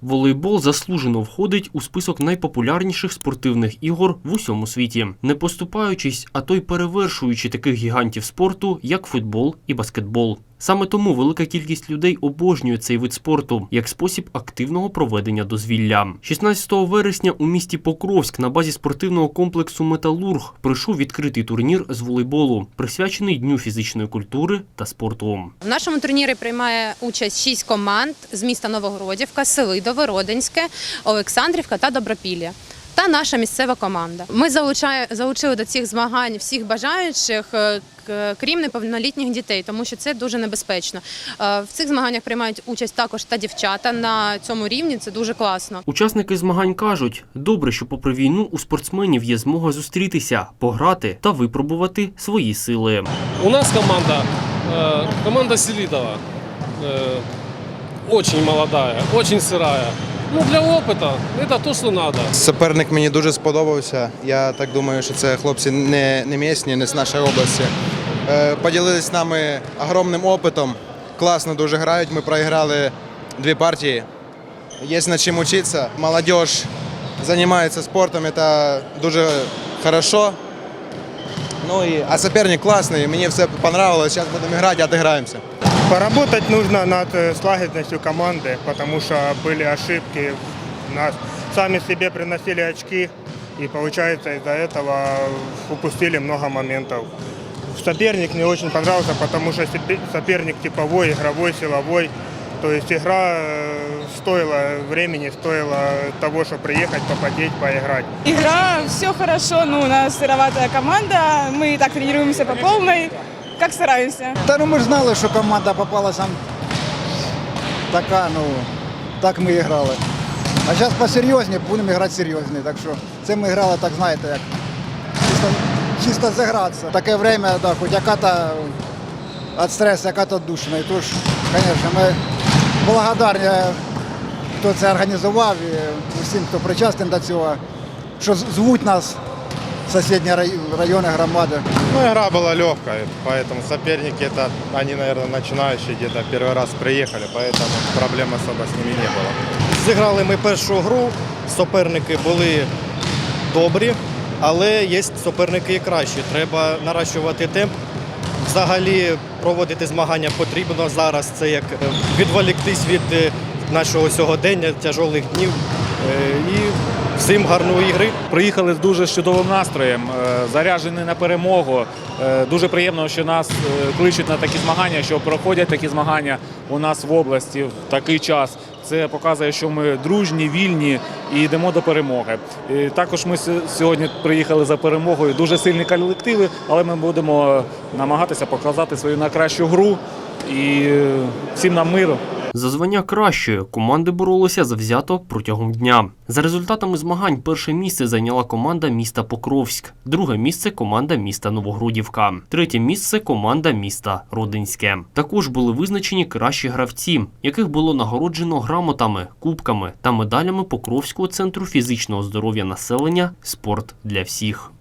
Волейбол заслужено входить у список найпопулярніших спортивних ігор в усьому світі, не поступаючись, а то й перевершуючи таких гігантів спорту, як футбол і баскетбол. Саме тому велика кількість людей обожнює цей вид спорту як спосіб активного проведення дозвілля. 16 вересня у місті Покровськ на базі спортивного комплексу Металург пройшов відкритий турнір з волейболу, присвячений Дню фізичної культури та спорту. В нашому турнірі приймає участь шість команд з міста Новогродівка, Селидове, Родинське, Олександрівка та Добропілля Та наша місцева команда. Ми залучає, залучили до цих змагань всіх бажаючих, е, к- крім неповнолітніх дітей, тому що це дуже небезпечно. Е, В цих змаганнях приймають участь також та дівчата на цьому рівні. Це дуже класно. Учасники змагань кажуть, добре, що попри війну у спортсменів є змога зустрітися, пограти та випробувати свої сили. У нас команда, э, команда Селидова, э, очень молодая, очень сырая. Ну, для опыта это то, что надо. Суперник мені дуже сподобався. Я так думаю, що це хлопці не, не місні, не з нашої області. Е, Поділились з нами огромним опитом. Класно дуже грають. Ми проіграли дві партії. Є над чим вчитися. Молодіж займається спортом, це дуже хорошо. Ну і, а суперник класний, мені все понравилось. Зараз будемо грати, отыграємося. Поработать нужно над э, слаженностью команды, потому что были ошибки. Нас сами себе приносили очки, и получается из-за этого упустили много моментов. Соперник мне очень понравился, потому что сопе- соперник типовой, игровой, силовой. То есть игра э, стоила времени, стоила того, чтобы приехать, попотеть, поиграть. Игра, все хорошо, ну, у нас сыроватая команда, мы так тренируемся по полной, как стараемся. Та ну ми ж знали, що команда попалася така, ну так ми і грали. А зараз посерйозні, будемо грати серйозні. Так що це ми грали, так знаєте, як чисто, чисто загратися. Таке время, да, хоч яка-то від стресу, яка-то душна. І тож, звісно, ми благодарні, хто це організував і усім, хто причасний до цього, що звуть нас в сусідні рай- райони громади. Ну, игра была легкая, поэтому соперники это, они, наверное, начинающие, где-то первый раз приехали, поэтому проблем особо с ними не было. Зіграли ми першу гру, суперники були добрі, але є суперники і кращі. Треба наращувати темп. Взагалі проводити змагання потрібно зараз. Це як е, відволіктись від е, нашого сьогодення, тяжолих днів. Е, І всім гарної ігри. Приїхали з дуже чудовим настроєм, е, заряджені на перемогу. Е, Дуже приємно, що нас е, кличуть на такі змагання, що проходять такі змагання у нас в області в такий час. Це показує, що ми дружні, вільні і йдемо до перемоги. І також ми сьогодні приїхали за перемогою. Дуже сильні колективи, але ми будемо намагатися показати свою найкращу гру і всім нам миру. За звання кращої команди боролися завзято протягом дня. За результатами змагань перше місце зайняла команда міста Покровськ, друге місце команда міста Новогродівка, третє місце команда міста Родинське. Також були визначені кращі гравці, яких було нагороджено грамотами, кубками та медалями Покровського центру фізичного здоров'я населення Спорт для всіх.